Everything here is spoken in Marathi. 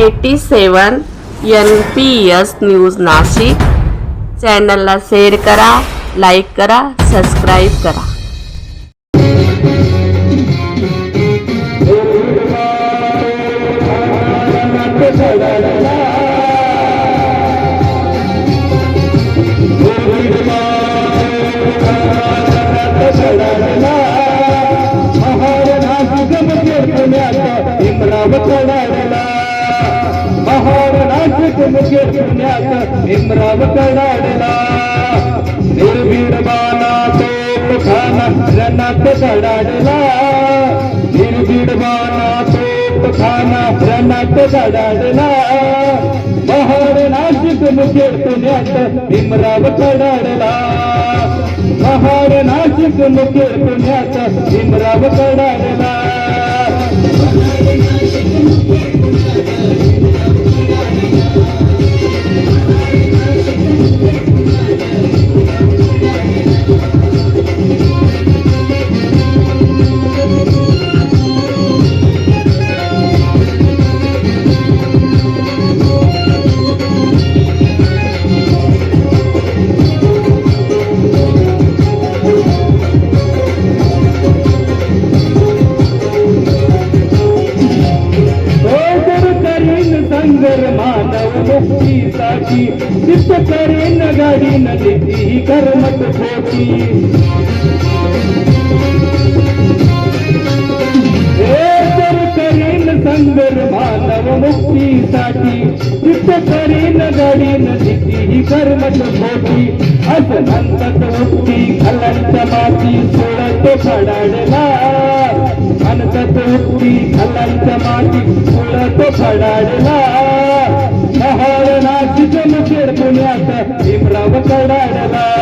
Eighty seven N P S news Nashik. चॅनलला शेअर करा लाईक करा सबस्क्राईब करा. इम्राव नाशिक मुखे पुण्यात इम्राव कडाडला निर्भीड बाणा तो पखाना रणात कडाडला निर्भीड बाणा तो पखाना रणात कडाडला महार नाशिक मुखे पुण्यात इम्राव कडाडला महार नाशिक मुखे पुण्यात इम्राव कडाडला सुंदर माधव मानव मुक्तीसाठी चित्त करीन गाडीन निधी कर्मत खोटी. सोदर करीन संगर मानव मुक्तीसाठी चित्त करीन गाडीन निधी करमत खोटी. अस म्हणतात मुक्ती खलंत माती सोडत फडाडला. म्हणतात मुक्ती खलंत माती सोडत फडाडला. महार नाशिक मुखेड पुण्यात. भीमराव कडाडला.